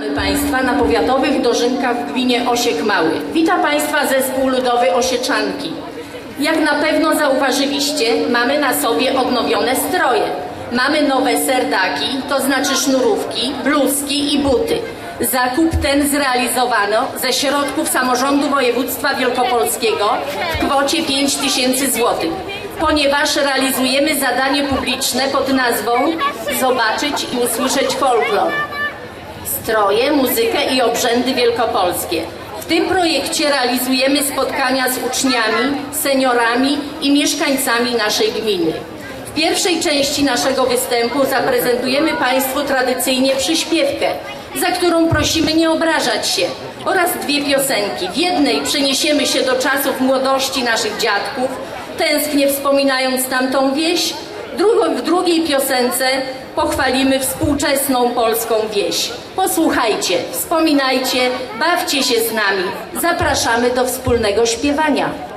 Witamy Państwa na powiatowych dożynkach w gminie Osiek Mały. Wita Państwa zespół ludowy Osieczanki. Jak na pewno zauważyliście, mamy na sobie odnowione stroje. Mamy nowe serdaki, to znaczy sznurówki, bluzki i buty. Zakup ten zrealizowano ze środków samorządu województwa wielkopolskiego w kwocie 5 tysięcy złotych, ponieważ realizujemy zadanie publiczne pod nazwą Zobaczyć i usłyszeć folklor stroje, muzykę i obrzędy wielkopolskie. W tym projekcie realizujemy spotkania z uczniami, seniorami i mieszkańcami naszej gminy. W pierwszej części naszego występu zaprezentujemy Państwu tradycyjnie przyśpiewkę, za którą prosimy nie obrażać się, oraz dwie piosenki. W jednej przeniesiemy się do czasów młodości naszych dziadków, tęsknie wspominając tamtą wieś, W drugiej piosence pochwalimy współczesną polską wieś. Posłuchajcie, wspominajcie, bawcie się z nami. Zapraszamy do wspólnego śpiewania.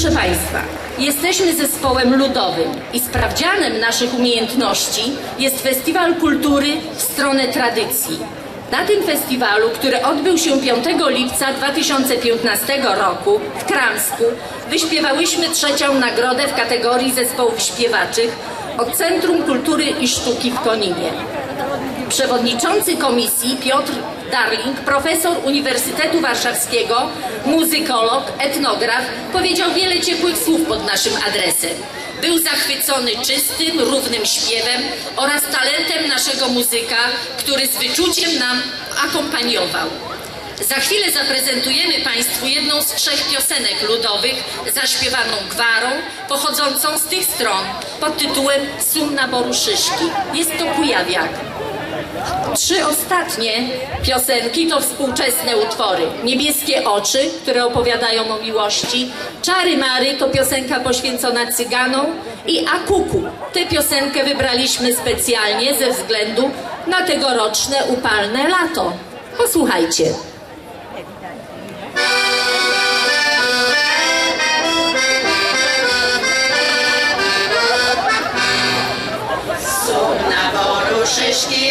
Proszę Państwa, jesteśmy zespołem ludowym i sprawdzianem naszych umiejętności jest Festiwal Kultury w stronę tradycji. Na tym festiwalu, który odbył się 5 lipca 2015 roku w Kramsku, wyśpiewałyśmy trzecią nagrodę w kategorii zespołów śpiewaczych od Centrum Kultury i Sztuki w Koninie. Przewodniczący komisji Piotr Darling, profesor Uniwersytetu Warszawskiego, muzykolog, etnograf, powiedział wiele ciepłych słów pod naszym adresem. Był zachwycony czystym, równym śpiewem oraz talentem naszego muzyka, który z wyczuciem nam akompaniował. Za chwilę zaprezentujemy Państwu jedną z trzech piosenek ludowych zaśpiewaną gwarą, pochodzącą z tych stron pod tytułem Sumna Boruszyszki. Jest to Kujawiak. Trzy ostatnie piosenki to współczesne utwory. Niebieskie oczy, które opowiadają o miłości. Czary Mary to piosenka poświęcona cyganom. I Akuku. Tę piosenkę wybraliśmy specjalnie ze względu na tegoroczne upalne lato. Posłuchajcie. Boru szyszki,